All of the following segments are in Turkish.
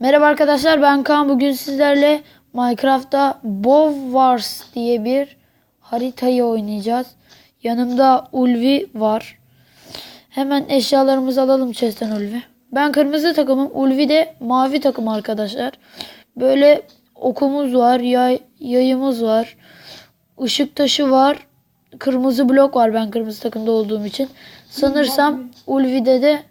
Merhaba arkadaşlar ben Kaan. Bugün sizlerle Minecraft'ta Bow Wars diye bir haritayı oynayacağız. Yanımda Ulvi var. Hemen eşyalarımızı alalım chest'ten Ulvi. Ben kırmızı takımım. Ulvi de mavi takım arkadaşlar. Böyle okumuz var, yay, yayımız var. ışık taşı var. Kırmızı blok var ben kırmızı takımda olduğum için. Sanırsam Ulvi'de de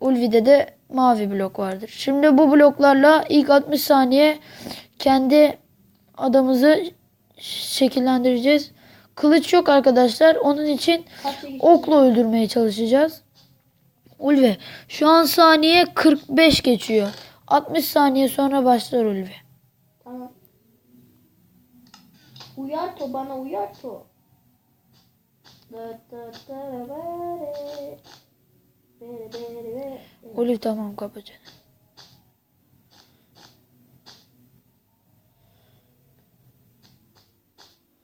Ulvi'de de mavi blok vardır. Şimdi bu bloklarla ilk 60 saniye kendi adamızı şekillendireceğiz. Kılıç yok arkadaşlar. Onun için okla öldürmeye çalışacağız. Ulvi şu an saniye 45 geçiyor. 60 saniye sonra başlar Ulvi. Tamam. Uyar to bana uyar to. Da da da bare. Ulvi tamam kapacak.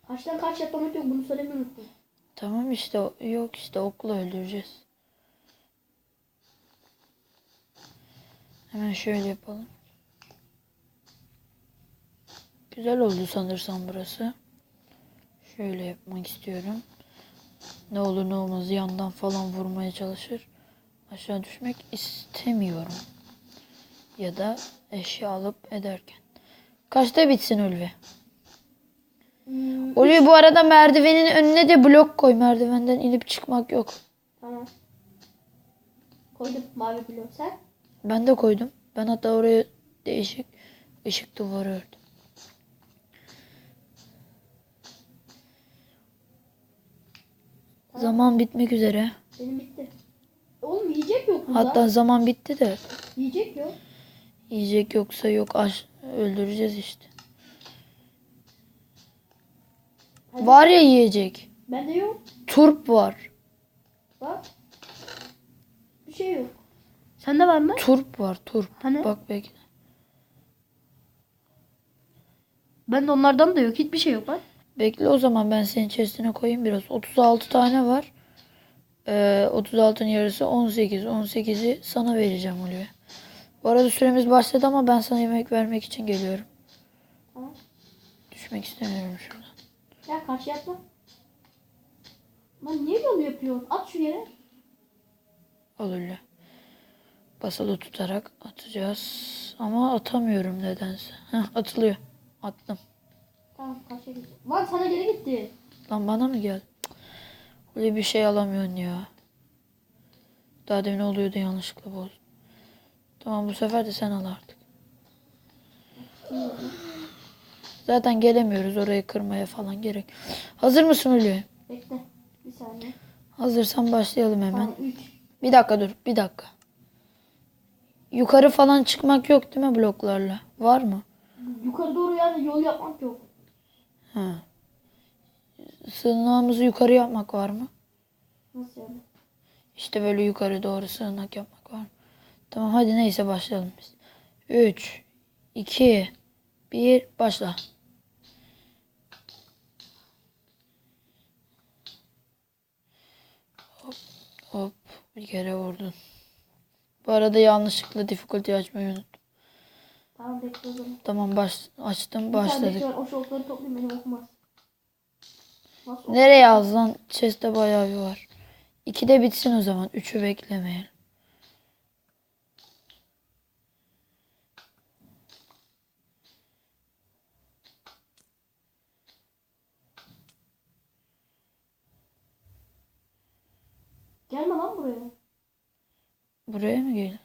Kaçtan kaç yapmak yok bunu söylemeyi unuttum. Tamam işte yok işte okla öldüreceğiz. Hemen şöyle yapalım. Güzel oldu sanırsam burası. Şöyle yapmak istiyorum. Ne olur ne olmaz yandan falan vurmaya çalışır. Aşağı düşmek istemiyorum. Ya da eşya alıp ederken. Kaçta bitsin Ulvi? Hmm, Ulvi bu arada merdivenin önüne de blok koy. Merdivenden inip çıkmak yok. tamam. Koydum mavi blok sen. Ben de koydum. Ben hatta oraya değişik ışık duvarı ördüm. Zaman bitmek üzere. Benim bitti. Oğlum yiyecek yok burada. Hatta zaman bitti de Yiyecek yok. yiyecek yoksa yok aş öldüreceğiz işte. Hadi. Var ya yiyecek. Bende yok. Turp var. Bak. Bir şey yok. Sende var mı? Turp var turp. Hani? Bak bekle. Bende onlardan da yok. Hiçbir şey yok bak. Bekle o zaman ben senin chestine koyayım biraz. 36 tane var. Ee, 36'ın yarısı 18. 18'i sana vereceğim Ulvi. Bu arada süremiz başladı ama ben sana yemek vermek için geliyorum. Tamam. Düşmek istemiyorum şuradan. Ya karşı atla. Lan niye yol yapıyorsun? At şu yere. Al Ulvi. Basılı tutarak atacağız. Ama atamıyorum nedense. Heh, atılıyor. Attım. Tamam karşıya geç. Lan sana geri gitti. Lan bana mı geldi? Öyle bir şey alamıyorsun ya. Daha demin oluyordu yanlışlıkla bozdum. Tamam bu sefer de sen al artık. Zaten gelemiyoruz orayı kırmaya falan gerek. Hazır mısın Hülya? Bekle. Bir saniye. Hazırsan başlayalım hemen. Tamam 3. Bir dakika dur bir dakika. Yukarı falan çıkmak yok değil mi bloklarla? Var mı? Yukarı doğru yani yol yapmak yok. Ha. Sığınağımızı yukarı yapmak var mı? Nasıl yani? İşte böyle yukarı doğru sığınak yapmak var. Tamam hadi neyse başlayalım biz. 3, 2, 1 başla. Hop, hop bir kere vurdun. Bu arada yanlışlıkla difficulty açmayı unuttum. Tamam zaman. Tamam baş, açtım Bir başladık. bekle ben o şokları toplayayım benim okumaz. Nasıl Nereye yaz lan? Chest'te bayağı bir var. 2'de bitsin o zaman. 3'ü beklemeyelim. Gelme lan buraya. Buraya mı gel?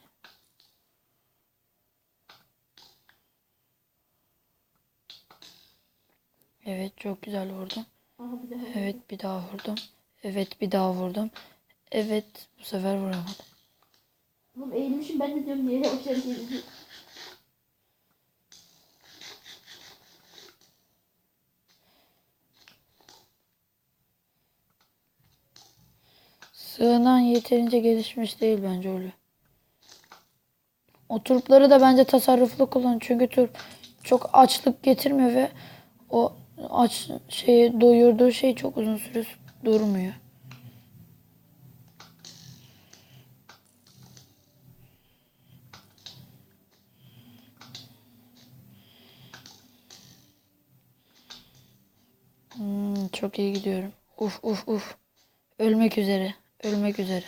Evet çok güzel vurdum. Aha bir daha. Evet bir daha vurdum. Evet bir daha vurdum. Evet bu sefer vuramadım. Oğlum eğilmişim ben de diyorum niye yavaş eğildim. Sığınan yeterince gelişmiş değil bence öyle. O turpları da bence tasarruflu kullan. Çünkü turp çok açlık getirmiyor ve o aç şey doyurduğu şey çok uzun süre durmuyor. Hmm, çok iyi gidiyorum. Uf uf uf. Ölmek üzere. Ölmek üzere.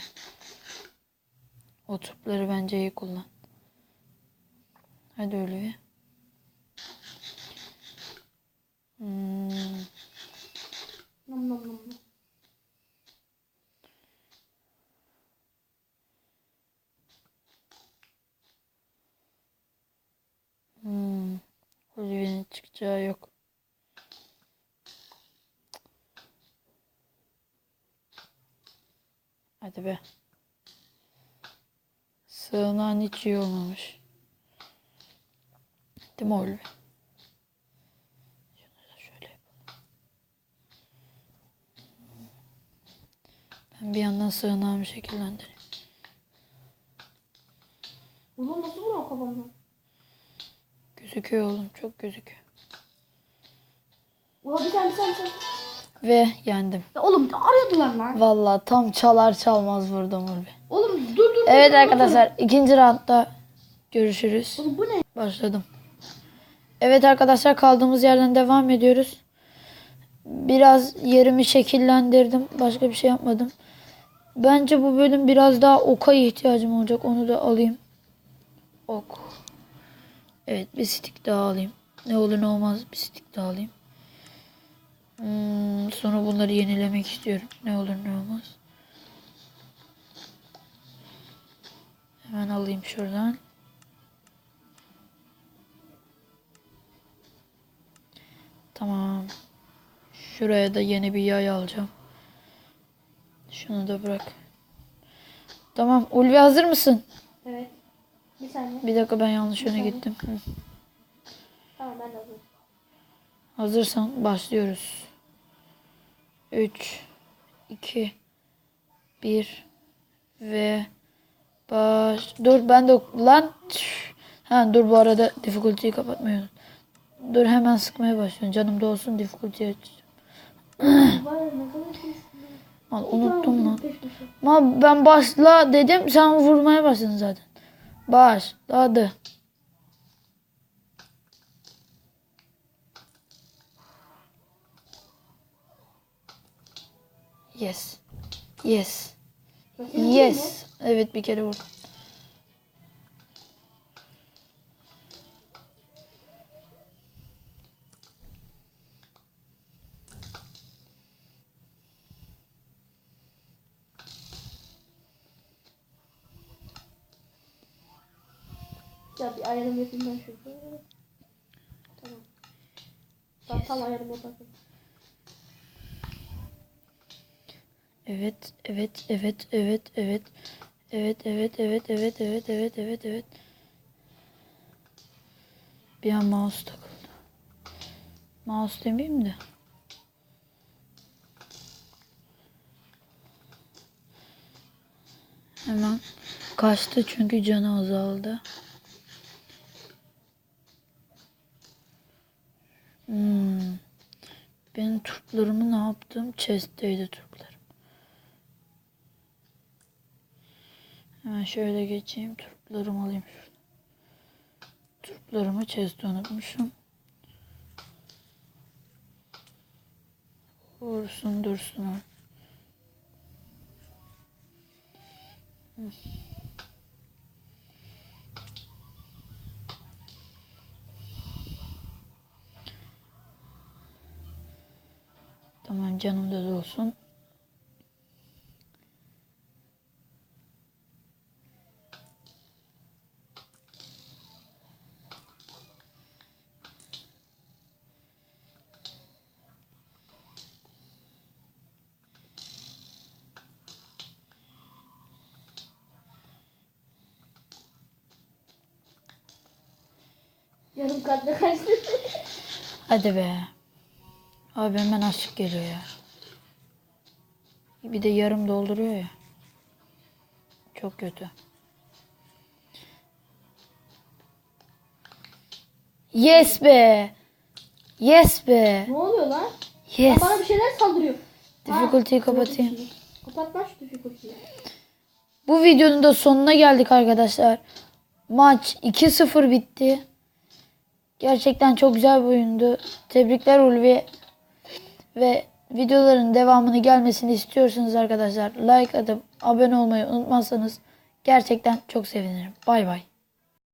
O tüpleri bence iyi kullan. Hadi Olivia. Hmm, Nom nom nom. hmm. Ulvi'nin çıkacağı yok. Hadi be. Sığınan hiç iyi olmamış. Değil mi Ulvi? Şunu da şöyle yapalım. Ben bir yandan sığınağımı şekillendireyim. Ulan nasıl vuruyor kafamdan? Gözüküyor oğlum çok gözüküyor. Ulan bir tane bir tane bir tane. Ve yendim. Ya oğlum aradılar lan. Vallahi tam çalar çalmaz vurdum Ulvi. Oğlum dur dur. dur, Evet dur, arkadaşlar ikinci roundda görüşürüz. dur. Oğlum bu ne? Başladım. Evet arkadaşlar kaldığımız yerden devam ediyoruz. Biraz yerimi şekillendirdim. Başka bir şey yapmadım. Bence bu bölüm biraz daha oka ihtiyacım olacak. Onu da alayım. Ok. Evet bir stick daha alayım. Ne olur ne olmaz bir stick daha alayım. Hmm, sonra bunları yenilemek istiyorum. Ne olur ne olmaz. Hemen alayım şuradan. Tamam. Şuraya da yeni bir yay alacağım. Şunu da bırak. Tamam. Ulvi hazır mısın? Evet. Bir saniye. Bir dakika ben yanlış yöne saniye. gittim. Hı. Tamam ben de hazırım. Hazırsan başlıyoruz. 3 2 1 ve baş dur ben de lan ha dur bu arada difficulty'yi kapatmayı unut. Dur hemen sıkmaya başlıyorum. Canım da olsun difficulty'yi açacağım. Mal unuttum lan. Mal ben başla dedim sen vurmaya başladın zaten. Başladı. Yes. Yes. Yes. Evet bir kere vurdum. Bir ayarım yapayım ben şurada. Tamam. Tam, tam ayarım yaparım. Evet, evet, evet, evet, evet. Evet, evet, evet, evet, evet, evet, evet, evet. Bir an mouse takıldı. Mouse demeyeyim de. Hemen kaçtı çünkü canı azaldı. Hmm. Benim turplarımı ne yaptım? Chest'teydi turplarım. Hemen şöyle geçeyim. Turplarımı alayım şuradan. Turplarımı chest'te unutmuşum. Vursun dursun. Hı. Tamam canım da olsun. Yarım kalple kaçtı. Hadi be. Abi hemen açlık geliyor ya. Bir de yarım dolduruyor ya. Çok kötü. Yes be. Yes be. ne oluyor lan? Yes. Bana bir şeyler saldırıyor. Difficulty'yi kapatayım. Kapat lan şu difficulty'yi. Bu videonun da sonuna geldik arkadaşlar. Maç 2-0 bitti. Gerçekten çok güzel bir oyundu. Tebrikler Ulvi. Ve videoların devamını gelmesini istiyorsanız arkadaşlar like atıp abone olmayı unutmazsanız gerçekten çok sevinirim. Bay bay.